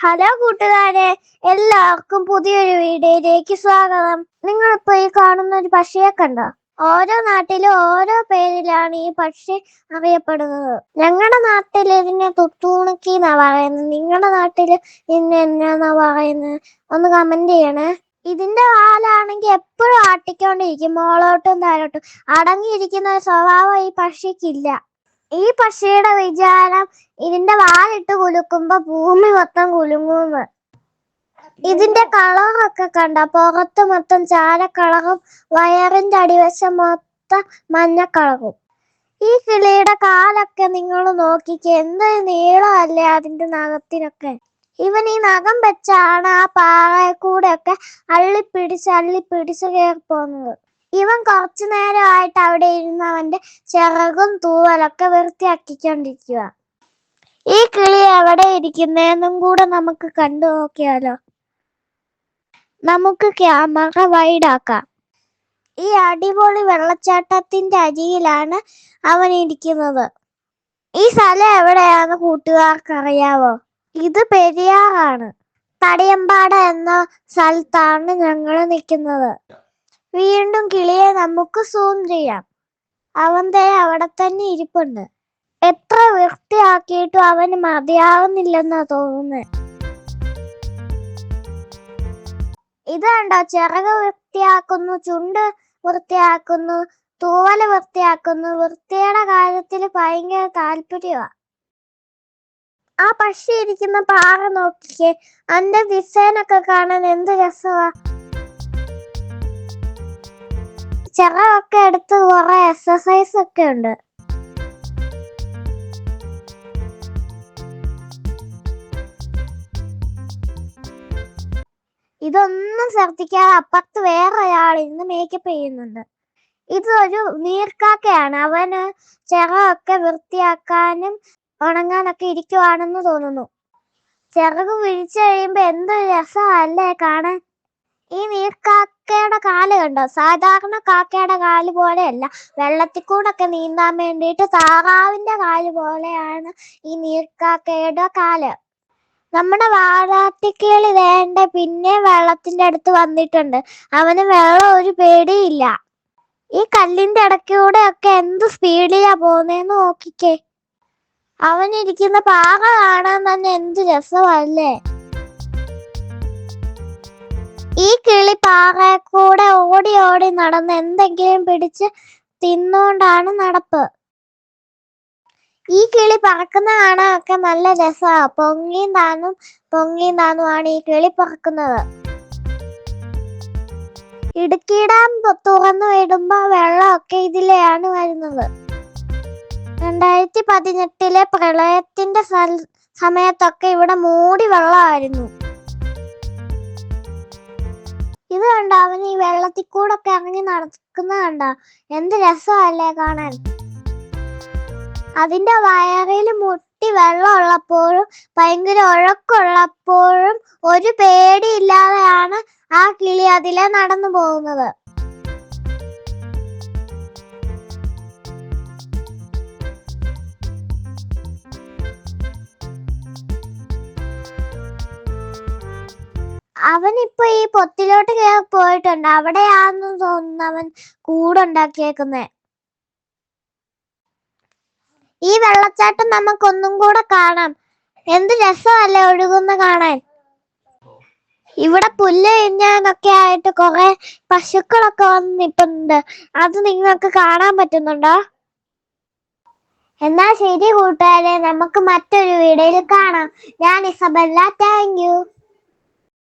Hello കൂട്ടുകാരെ എല്ലാവർക്കും പുതിയൊരു വീഡിയോയിലേക്ക് സ്വാഗതം. നിങ്ങൾ ഇപ്പൊ ഈ കാണുന്ന ഒരു പക്ഷിയെ കണ്ടോ? ഓരോ നാട്ടിലും ഓരോ പേരിലാണ് ഈ പക്ഷി അറിയപ്പെടുന്നത്. ഞങ്ങളുടെ നാട്ടിൽ ഇതിനെ തുത്തൂണക്കി എന്നാ പറയുന്നത്. നിങ്ങളുടെ നാട്ടിൽ ഇതിനെ എന്നാന്നാ പറയുന്നത്? ഒന്ന് കമന്റ് ചെയ്യണേ. ഇതിന്റെ കാലാണെങ്കിൽ എപ്പോഴും ആട്ടിക്കൊണ്ടിരിക്കും. മോളോട്ടും താഴോട്ടും. അടങ്ങിയിരിക്കുന്ന സ്വഭാവം ഈ പക്ഷിക്കില്ല. ഈ പക്ഷിയുടെ വിചാരം ഇതിന്റെ വാലിട്ട് കുലുക്കുമ്പോ ഭൂമി മൊത്തം കുലുങ്ങുന്ന്. ഇതിന്റെ കളറൊക്കെ കണ്ട? പുറത്ത് മൊത്തം ചാര കളറും വയറിന്റെ അടിവശം മൊത്തം മഞ്ഞ കളറും. ഈ കിളിയുടെ കാലൊക്കെ നിങ്ങൾ നോക്കിക്കേ എന്ത് നീളമല്ലേ അതിന്റെ നഖത്തിനൊക്കെ. ഇവൻ ഈ നഖം വെച്ചാണ് ആ പാറയെ കൂടെ ഒക്കെ അള്ളിപ്പിടിച്ച് അള്ളിപ്പിടിച്ച് കയറി പോകുന്നത് ഇവൻ കുറച്ചു നേരമായിട്ട് അവിടെ ഇരുന്ന് അവന്റെ ചിറകും തൂവലൊക്കെ വൃത്തിയാക്കിക്കൊണ്ടിരിക്കുക ഈ കിളി എവിടെ ഇരിക്കുന്നതെന്നും കൂടെ നമുക്ക് കണ്ടു നോക്കിയാലോ. നമുക്ക് ക്യാമറ വൈഡാക്കാം ഈ അടിപൊളി വെള്ളച്ചാട്ടത്തിന്റെ അരിയിലാണ് അവൻ ഇരിക്കുന്നത്. ഈ സ്ഥലം എവിടെയാന്ന് കൂട്ടുകാർക്ക് അറിയാവോ ഇത് പെരിയാറാണ്. തടിയമ്പാട എന്ന സ്ഥലത്താണ് ഞങ്ങൾ നിൽക്കുന്നത് വീണ്ടും കിളിയെ നമുക്ക് സൂം ചെയ്യാം. അവൻ ദേ അവിടെ തന്നെ ഇരിപ്പുണ്ട്. എത്ര വൃത്തിയാക്കിയിട്ടും അവന് മതിയാവുന്നില്ലെന്നാ തോന്നുന്നത് ഇത് കണ്ടോ ചിറക് വൃത്തിയാക്കുന്നു ചുണ്ട് വൃത്തിയാക്കുന്നു തൂവൽ വൃത്തിയാക്കുന്നു. വൃത്തിയുടെ കാര്യത്തിൽ ഭയങ്കര താല്പര്യമാ ആ പക്ഷി ഇരിക്കുന്ന പാറ നോക്കിക്കേ. അന്റെ ഡിസൈനൊക്കെ കാണാൻ എന്ത് രസമാ ചിറകൊക്കെ എടുത്ത് കുറെ എക്സസൈസ് ഒക്കെ ഉണ്ട്. ഇതൊന്നും ശ്രദ്ധിക്കാതെ അപ്പുറത്ത് വേറെ ഒരാൾ ഇന്ന് മേക്കപ്പ് ചെയ്യുന്നുണ്ട്. ഇതൊരു നീർക്കാക്കയാണ്. അവന് ചിറകൊക്കെ വൃത്തിയാക്കാനും ഉണങ്ങാനൊക്കെ ഇരിക്കുവാണെന്ന് തോന്നുന്നു. ചിറക് വിരിച്ചു കഴിയുമ്പോ എന്തൊരു രസമല്ലേ കാണാൻ. ഈ നീർക്കാക്കയുടെ കാൽ കണ്ടോ? സാധാരണ കാക്കയുടെ കാൽ പോലെയല്ല. വെള്ളത്തിൽ കൂടൊക്കെ നീന്താൻ വേണ്ടിയിട്ട് താറാവിന്റെ കാൽ പോലെയാണ് ഈ നീർക്കാക്കയുടെ കാൽ. നമ്മുടെ വാഴാട്ടിക്കിളി വേണ്ട പിന്നെ വെള്ളത്തിന്റെ അടുത്ത് വന്നിട്ടുണ്ട്. അവന് വെള്ളം ഒരു പേടിയില്ല. ഈ കല്ലിന്റെ ഇടയ്ക്കൂടെ ഒക്കെ എന്ത് സ്പീഡിലാ പോകുന്നേന്ന് നോക്കിക്കേ. അവനിരിക്കുന്ന പാറ കാണാൻ തന്നെ എന്ത് രസമല്ലേ? ഈ കിളി പാറയെ കൂടെ ഓടി ഓടി നടന്ന് എന്തെങ്കിലും പിടിച്ച് തിന്നുകൊണ്ടാണ് നടപ്പ്. ഈ കിളി പറക്കുന്ന കാണാനൊക്കെ നല്ല രസമാ പൊങ്ങിയും താനും പൊങ്ങിയും താന്നുമാണ് ഈ കിളി പറക്കുന്നത്. ഇടുക്കി തുറന്നു വിടുമ്പോ വെള്ളമൊക്കെ ഇതിലെയാണ് വരുന്നത്. രണ്ടായിരത്തി പതിനെട്ടിലെ പ്രളയത്തിന്റെ സമയത്തൊക്കെ ഇവിടെ മൂടി വെള്ളമായിരുന്നു. ഇത് കണ്ട? അവൻ ഈ വെള്ളത്തിൽ കൂടെ ഒക്കെ ഇറങ്ങി നടക്കുന്ന കണ്ട? എന്ത് രസമല്ലേ കാണാൻ? അതിന്റെ വയറിൽ മുട്ടി വെള്ളം ഉള്ളപ്പോഴും ഭയങ്കര ഒഴക്കുള്ളപ്പോഴും ഒരു പേടിയില്ലാതെയാണ് ആ കിളി അതിലെ നടന്നു പോകുന്നത്. അവനിപ്പോ ഈ പൊത്തിലോട്ട് പോയിട്ടുണ്ട്. അവിടെയാണെന്ന് തോന്നുന്നു അവൻ കൂടുണ്ടാക്കിയേക്കുന്നേ. ഈ വെള്ളച്ചാട്ടം നമുക്കൊന്നും കൂടെ കാണാം. എന്ത് രസമല്ലേ ഒഴുകുന്ന കാണാൻ? ഇവിടെ പുല്ല് ഇഞ്ഞാനൊക്കെ ആയിട്ട് കുറെ പശുക്കളൊക്കെ വന്ന് നിൽക്കുന്നുണ്ട് അത് നിങ്ങൾക്ക് കാണാൻ പറ്റുന്നുണ്ടോ? എന്നാ ശരി കൂട്ടുകാരെ നമുക്ക് മറ്റൊരു വീഡിയോയിൽ കാണാം. ഞാൻ ഇസബല്ല താങ്ക് യു